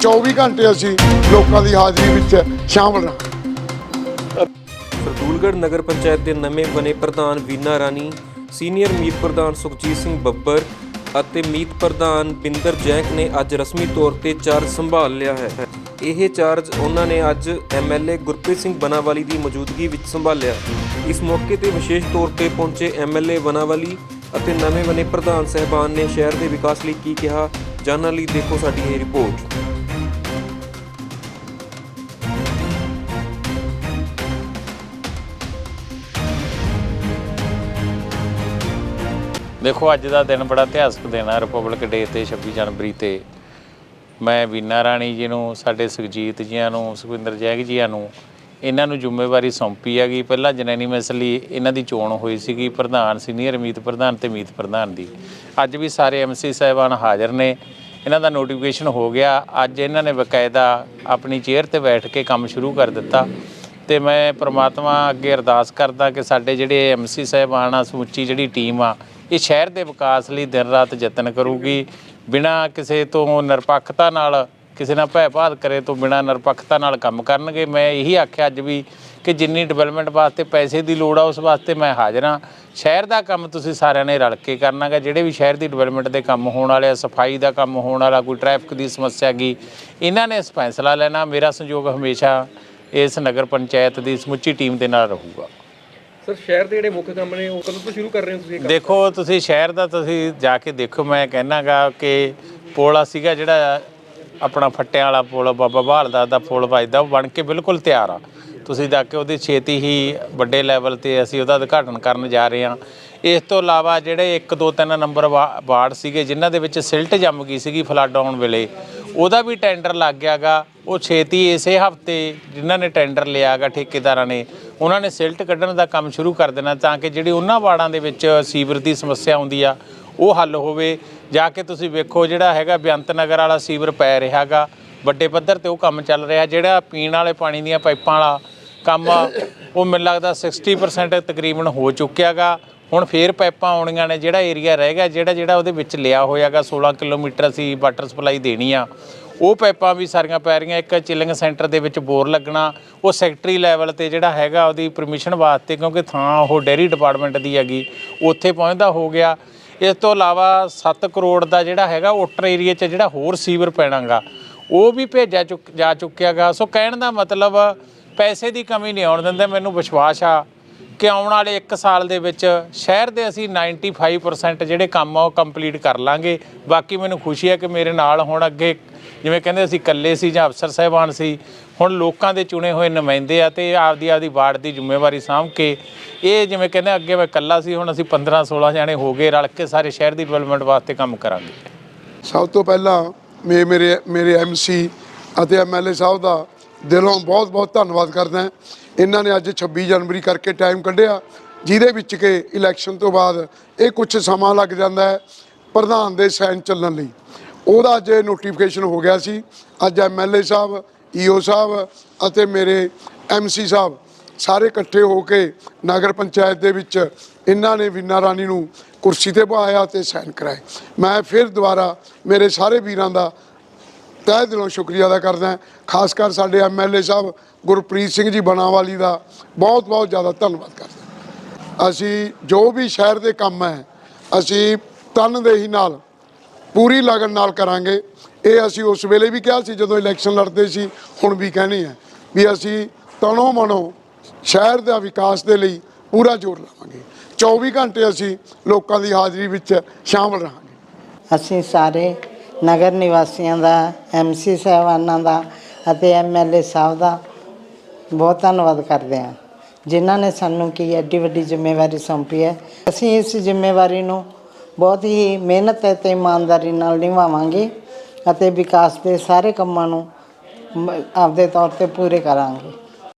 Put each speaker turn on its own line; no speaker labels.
24 ਘੰਟੇ ਅਸੀਂ ਲੋਕਾਂ ਦੀ ਹਾਜ਼ਰੀ ਵਿੱਚ ਸ਼ਾਮਲ ਰਹਾਂਗੇ।
ਸਰਦੂਲਗੜ੍ਹ ਨਗਰ ਪੰਚਾਇਤ ਦੇ ਨਵੇਂ ਬਣੇ ਪ੍ਰਧਾਨ ਵੀਨਾ ਰਾਣੀ, ਸੀਨੀਅਰ ਮੀਤ ਪ੍ਰਧਾਨ ਸੁਖਜੀਤ ਸਿੰਘ ਬੱਬਰ ਅਤੇ ਮੀਤ ਪ੍ਰਧਾਨ ਬਿੰਦਰ ਜੈਂਕ ਨੇ ਅੱਜ ਰਸਮੀ ਤੌਰ ਤੇ ਚਾਰਜ ਸੰਭਾਲ ਲਿਆ ਹੈ। ਇਹ ਚਾਰਜ ਉਹਨਾਂ ਨੇ ਅੱਜ ਐਮਐਲਏ ਗੁਰਪ੍ਰੀਤ ਸਿੰਘ ਬਨਾਵਾਲੀ ਦੀ ਮੌਜੂਦਗੀ ਵਿੱਚ ਸੰਭਾਲਿਆ। ਇਸ ਮੌਕੇ ਤੇ ਵਿਸ਼ੇਸ਼ ਤੌਰ ਤੇ ਪਹੁੰਚੇ ਐਮਐਲਏ ਬਨਾਵਾਲੀ ਅਤੇ ਨਵੇਂ ਬਣੇ ਪ੍ਰਧਾਨ ਸਹਿਬਾਨ ਨੇ ਸ਼ਹਿਰ ਦੇ ਵਿਕਾਸ ਲਈ ਕੀ ਕਿਹਾ, ਜਾਣਨ ਲਈ ਦੇਖੋ ਸਾਡੀ ਇਹ ਰਿਪੋਰਟ।
ਦੇਖੋ, ਅੱਜ ਦਾ ਦਿਨ ਬੜਾ ਇਤਿਹਾਸਕ ਦਿਨ ਆ। ਰਿਪਬਲਿਕ ਡੇ ਤੇ 26 ਜਨਵਰੀ ਤੇ ਮੈਂ ਵੀਨਾ ਰਾਣੀ ਜੀ ਨੂੰ, ਸਾਡੇ ਸੁਖਜੀਤ ਜੀਆਂ ਨੂੰ, ਸੁਖਵਿੰਦਰ ਜੈਗ ਜੀਆਂ ਨੂੰ, ਇਹਨਾਂ ਨੂੰ ਜ਼ਿੰਮੇਵਾਰੀ ਸੌਂਪੀ ਹੈਗੀ। ਪਹਿਲਾਂ ਜਨੈਨੀ ਮਸਲੀ ਇਹਨਾਂ ਦੀ ਚੋਣ ਹੋਈ ਸੀਗੀ, ਪ੍ਰਧਾਨ, ਸੀਨੀਅਰ ਮੀਤ ਪ੍ਰਧਾਨ ਤੇ ਮੀਤ ਪ੍ਰਧਾਨ ਦੀ। ਅੱਜ ਵੀ ਸਾਰੇ ਐਮਸੀ ਸਾਹਿਬਾਨ ਹਾਜ਼ਰ ਨੇ। ਇਹਨਾਂ ਦਾ ਨੋਟੀਫਿਕੇਸ਼ਨ ਹੋ ਗਿਆ। ਅੱਜ ਇਹਨਾਂ ਨੇ ਬਕਾਇਦਾ ਆਪਣੀ ਚੇਅਰ ਤੇ ਬੈਠ ਕੇ ਕੰਮ ਸ਼ੁਰੂ ਕਰ ਦਿੱਤਾ। ਤੇ ਮੈਂ ਪ੍ਰਮਾਤਮਾ ਅੱਗੇ ਅਰਦਾਸ ਕਰਦਾ ਕਿ ਸਾਡੇ ਜਿਹੜੇ ਐਮਸੀ ਸਾਹਿਬਾਨ ਆ, ਸਮੁੱਚੀ ਜਿਹੜੀ ਟੀਮ ਆ ਇਹ ਸ਼ਹਿਰ ਦੇ ਵਿਕਾਸ ਲਈ ਦਿਨ ਰਾਤ ਯਤਨ ਕਰੂਗੀ। ਬਿਨਾਂ ਕਿਸੇ ਤੋਂ ਨਿਰਪੱਖਤਾ ਨਾਲ, ਕਿਸੇ ਨਾਲ ਭੈਭਾਤ ਕਰੇ ਤੋਂ ਬਿਨਾਂ ਨਿਰਪੱਖਤਾ ਨਾਲ ਕੰਮ ਕਰਨਗੇ। ਮੈਂ ਇਹੀ ਆਖਿਆ ਅੱਜ ਵੀ ਕਿ ਜਿੰਨੀ ਡਿਵੈਲਪਮੈਂਟ ਵਾਸਤੇ ਪੈਸੇ ਦੀ ਲੋੜ ਆ, ਉਸ ਵਾਸਤੇ ਮੈਂ ਹਾਜ਼ਰ ਹਾਂ। ਸ਼ਹਿਰ ਦਾ ਕੰਮ ਤੁਸੀਂ ਸਾਰਿਆਂ ਨੇ ਰਲ ਕੇ ਕਰਨਾਗਾ ਜਿਹੜੇ ਵੀ ਸ਼ਹਿਰ ਦੀ ਡਿਵੈਲਪਮੈਂਟ ਦੇ ਕੰਮ ਹੋਣ ਵਾਲੇ ਆ, ਸਫ਼ਾਈ ਦਾ ਕੰਮ ਹੋਣ ਵਾਲਾ, ਕੋਈ ਟ੍ਰੈਫਿਕ ਦੀ ਸਮੱਸਿਆ ਗਈ ਇਹਨਾਂ ਨੇ ਇਸ ਫੈਸਲਾ ਲੈਣਾ। ਮੇਰਾ ਸੰਯੋਗ ਹਮੇਸ਼ਾ ਇਸ ਨਗਰ ਪੰਚਾਇਤ ਦੀ ਸਮੁੱਚੀ ਟੀਮ ਦੇ ਨਾਲ ਰਹੂਗਾ।
ਸਰ, ਸ਼ਹਿਰ ਦੇ ਜਿਹੜੇ ਮੁੱਖ ਕੰਮ ਨੇ, ਉਹ ਕਦੋਂ ਤੋਂ ਸ਼ੁਰੂ ਕਰ ਰਹੇ ਹੋ ਤੁਸੀਂ
ਦੇਖੋ, ਤੁਸੀਂ ਸ਼ਹਿਰ ਦਾ ਤੁਸੀਂ ਜਾ ਕੇ ਦੇਖੋ, ਮੈਂ ਕਹਿਣਾਗਾ ਕਿ ਪੋਲਾ ਸੀਗਾ ਜਿਹੜਾ ਆਪਣਾ ਫੱਟਿਆਂ ਵਾਲਾ ਪੁਲ, ਬਾਬਾ ਬਹਾਲ ਦਾ ਪੁਲ ਵੱਜਦਾ ਉਹ ਬਣ ਕੇ ਬਿਲਕੁਲ ਤਿਆਰ ਆ। ਤੁਸੀਂ ਜਾ ਕੇ ਉਹਦੀ ਛੇਤੀ ਹੀ ਵੱਡੇ ਲੈਵਲ ਤੇ ਅਸੀਂ ਉਹਦਾ ਉਦਘਾਟਨ ਕਰਨ ਜਾ ਰਹੇ ਹਾਂ। ਇਸ ਤੋਂ ਇਲਾਵਾ ਜਿਹੜੇ 1 2 3 ਨੰਬਰ ਵਾ- ਵਾਰਡ ਸੀਗੇ, ਜਿਨ੍ਹਾਂ ਦੇ ਵਿੱਚ ਸਿਲਟ ਜੰਮ ਗਈ ਸੀਗੀ ਫਲੱਡ ਆਉਣ ਵੇਲੇ ਉਹਦਾ ਵੀ ਟੈਂਡਰ ਲੱਗ ਗਿਆਗਾ। ਉਹ ਛੇਤੀ ਇਸੇ ਹਫ਼ਤੇ ਜਿਨ੍ਹਾਂ ਨੇ ਟੈਂਡਰ ਲਿਆਗਾ ਠੇਕੇਦਾਰਾਂ ਨੇ, ਉਹਨਾਂ ਨੇ ਸਿਲਟ ਕੱਢਣ ਦਾ ਕੰਮ ਸ਼ੁਰੂ ਕਰ ਦੇਣਾ ਤਾਂ ਕਿ ਜਿਹੜੀ ਉਹਨਾਂ ਵਾਰਡਾਂ ਦੇ ਵਿੱਚ ਸੀਵਰ ਦੀ ਸਮੱਸਿਆ ਆਉਂਦੀ ਆ, ਉਹ ਹੱਲ ਹੋਵੇ। ਜਾ ਕੇ ਤੁਸੀਂ ਵੇਖੋ ਜਿਹੜਾ ਹੈਗਾ ਬੇਅੰਤ ਨਗਰ ਵਾਲਾ ਸੀਵਰ ਪੈ ਰਿਹਾਗਾ। ਵੱਡੇ ਪੱਧਰ ਤੇ ਉਹ ਕੰਮ ਚੱਲ ਰਿਹਾ, ਜਿਹੜਾ ਪੀਣ ਵਾਲੇ ਪਾਣੀ ਦੀਆਂ ਪਾਈਪਾਂ ਵਾਲਾ ਕੰਮ ਉਹ ਮੈਨੂੰ ਲੱਗਦਾ 60% ਤਕਰੀਬਨ ਹੋ ਚੁੱਕਿਆਗਾ। ਹੁਣ ਫੇਰ ਪਾਈਪਾਂ ਆਉਣੀਆਂ ਨੇ, ਜਿਹੜਾ ਏਰੀਆ ਰਹਿ ਗਿਆ, ਜਿਹੜਾ ਜਿਹੜਾ ਉਹਦੇ ਵਿੱਚ ਲਿਆ ਹੋਇਆਗਾ 16 ਕਿਲੋਮੀਟਰ ਅਸੀਂ ਵਾਟਰ ਸਪਲਾਈ ਦੇਣੀ ਆ, ਉਹ ਪਾਈਪਾਂ ਵੀ ਸਾਰੀਆਂ ਪੈ ਰਹੀਆਂ, ਇੱਕ ਚਿਲਿੰਗ ਸੈਂਟਰ ਦੇ ਵਿੱਚ ਬੋਰ ਲੱਗਣਾ, ਉਹ ਸੈਕਟਰੀ ਲੈਵਲ ਤੇ ਜਿਹੜਾ ਹੈਗਾ ਉਹਦੀ ਪਰਮਿਸ਼ਨ ਵਾਸਤੇ, ਕਿਉਂਕਿ ਥਾਂ ਉਹ ਡੇਰੀ ਡਿਪਾਰਟਮੈਂਟ ਦੀ ਹੈਗੀ, ਉੱਥੇ ਪਹੁੰਚਦਾ ਹੋ ਗਿਆ। ਇਸ ਤੋਂ ਇਲਾਵਾ 7 ਕਰੋੜ ਦਾ ਜਿਹੜਾ ਹੈਗਾ ਓਟਰ ਏਰੀਆ 'ਚ ਜਿਹੜਾ ਹੋਰ ਸੀਵਰ ਪੈਣਾਗਾ, ਉਹ ਵੀ ਭੇਜਿਆ ਚੁੱਕ ਜਾ ਚੁੱਕਿਆਗਾ। ਸੋ ਕਹਿਣ ਦਾ ਮਤਲਬ, ਪੈਸੇ ਦੀ ਕਮੀ ਨਹੀਂ ਆਉਣ ਦਿੰਦੇ, ਮੈਨੂੰ ਵਿਸ਼ਵਾਸ ਆ। ਕਿ ਆਉਣ ਵਾਲੇ 1 ਸਾਲ ਦੇ ਵਿੱਚ ਸ਼ਹਿਰ ਦੇ ਅਸੀਂ 95% ਜਿਹੜੇ ਕੰਮ ਆ ਉਹ ਕੰਪਲੀਟ ਕਰ ਲਾਂਗੇ। ਬਾਕੀ ਮੈਨੂੰ ਖੁਸ਼ੀ ਹੈ ਕਿ ਮੇਰੇ ਨਾਲ ਹੁਣ ਅੱਗੇ ਜਿਵੇਂ ਕਹਿੰਦੇ ਅਸੀਂ ਇਕੱਲੇ ਸੀ ਜਾਂ ਅਫਸਰ ਸਾਹਿਬਾਨ ਸੀ, ਹੁਣ ਲੋਕਾਂ ਦੇ ਚੁਣੇ ਹੋਏ ਨੁਮਾਇੰਦੇ ਆ ਤੇ ਆਪਦੀ ਆਪਦੀ ਵਾਰਡ ਦੀ ਜ਼ਿੰਮੇਵਾਰੀ ਸਾਂਭ ਕੇ ਇਹ ਜਿਵੇਂ ਕਹਿੰਦੇ ਅੱਗੇ ਮੈਂ ਇਕੱਲਾ ਸੀ, ਹੁਣ ਅਸੀਂ 15 16 ਜਾਣੇ ਹੋ ਗਏ, ਰਲ ਕੇ ਸਾਰੇ ਸ਼ਹਿਰ ਦੀ ਡਿਵੈਲਪਮੈਂਟ ਵਾਸਤੇ ਕੰਮ ਕਰਾਂਗੇ।
ਸਭ ਤੋਂ ਪਹਿਲਾਂ ਮੈਂ ਮੇਰੇ ਮੇਰੇ ਐਮਸੀ ਅਤੇ ਐਮਐਲਏ ਸਾਹਿਬ ਦਾ ਦਿਲੋਂ ਬਹੁਤ ਬਹੁਤ ਧੰਨਵਾਦ ਕਰਦਾ ਹਾਂ। ਇਹਨਾਂ ਨੇ ਅੱਜ 26 ਜਨਵਰੀ ਕਰਕੇ ਟਾਈਮ ਕੱਢਿਆ, ਜਿਹਦੇ ਵਿੱਚ ਕਿ ਇਲੈਕਸ਼ਨ ਤੋਂ ਬਾਅਦ ਇਹ ਕੁਝ ਸਮਾਂ ਲੱਗ ਜਾਂਦਾ ਹੈ ਪ੍ਰਧਾਨ ਦੇ ਸਾਈਨ ਚੱਲਣ ਲਈ। ਉਹਦਾ ਅੱਜ ਨੋਟੀਫਿਕੇਸ਼ਨ ਹੋ ਗਿਆ ਸੀ। ਅੱਜ ਐਮਐਲਏ ਸਾਹਿਬ ਈਓ ਸਾਹਿਬ ਅਤੇ ਮੇਰੇ ਐਮਸੀ ਸਾਹਿਬ ਸਾਰੇ ਇਕੱਠੇ ਹੋ ਕੇ ਨਗਰ ਪੰਚਾਇਤ ਦੇ ਵਿੱਚ ਇਹਨਾਂ ਨੇ ਵੀਨਾ ਰਾਣੀ ਨੂੰ ਕੁਰਸੀ ਤੇ ਬਹਾਇਆ ਤੇ ਸਾਈਨ ਕਰਾਏ। ਮੈਂ ਫਿਰ ਦੁਬਾਰਾ ਮੇਰੇ ਸਾਰੇ ਵੀਰਾਂ ਦਾ ਤਹਿ ਦਿਲੋਂ ਸ਼ੁਕਰੀਆ ਅਦਾ ਕਰਦਾ ਖਾਸ ਕਰ ਸਾਡੇ ਐਮਐਲਏ ਸਾਹਿਬ ਗੁਰਪ੍ਰੀਤ ਸਿੰਘ ਜੀ ਬਣਾਵਾਲੀ ਦਾ ਬਹੁਤ ਬਹੁਤ ਜ਼ਿਆਦਾ ਧੰਨਵਾਦ ਕਰਦਾ ਅਸੀਂ ਜੋ ਵੀ ਸ਼ਹਿਰ ਦੇ ਕੰਮ ਹੈ, ਅਸੀਂ ਤਨਦੇਹੀ ਨਾਲ ਪੂਰੀ ਲਗਨ ਨਾਲ ਕਰਾਂਗੇ। ਇਹ ਅਸੀਂ ਉਸ ਵੇਲੇ ਵੀ ਕਿਹਾ ਸੀ ਜਦੋਂ ਇਲੈਕਸ਼ਨ ਲੜਦੇ ਸੀ, ਹੁਣ ਵੀ ਕਹਿੰਦੇ ਆ ਵੀ ਅਸੀਂ ਤਣੋ ਮਨੋ ਸ਼ਹਿਰ ਦਾ ਵਿਕਾਸ ਦੇ ਲਈ ਪੂਰਾ ਜ਼ੋਰ ਲਾਵਾਂਗੇ। 24 ਘੰਟੇ ਅਸੀਂ ਲੋਕਾਂ ਦੀ ਹਾਜ਼ਰੀ ਵਿੱਚ ਸ਼ਾਮਲ ਰਹਾਂਗੇ।
ਅਸੀਂ ਸਾਰੇ ਨਗਰ ਨਿਵਾਸੀਆਂ ਦਾ ਐਮਸੀ ਸਾਹਿਬਾਨਾਂ ਦਾ ਅਤੇ ਐਮਐਲਏ ਸਾਹਿਬ ਦਾ ਬਹੁਤ ਧੰਨਵਾਦ ਕਰਦੇ ਹਾਂ। ਜਿਨ੍ਹਾਂ ਨੇ ਸਾਨੂੰ ਕੀ ਐਡੀ ਵੱਡੀ ਜ਼ਿੰਮੇਵਾਰੀ ਸੌਂਪੀ ਹੈ। ਅਸੀਂ ਇਸ ਜ਼ਿੰਮੇਵਾਰੀ ਨੂੰ ਬਹੁਤ ਹੀ ਮਿਹਨਤ ਅਤੇ ਇਮਾਨਦਾਰੀ ਨਾਲ ਨਿਭਾਵਾਂਗੇ ਅਤੇ ਵਿਕਾਸ ਦੇ ਸਾਰੇ ਕੰਮਾਂ ਨੂੰ ਆਪਦੇ ਤੌਰ ਤੇ ਪੂਰੇ ਕਰਾਂਗੇ।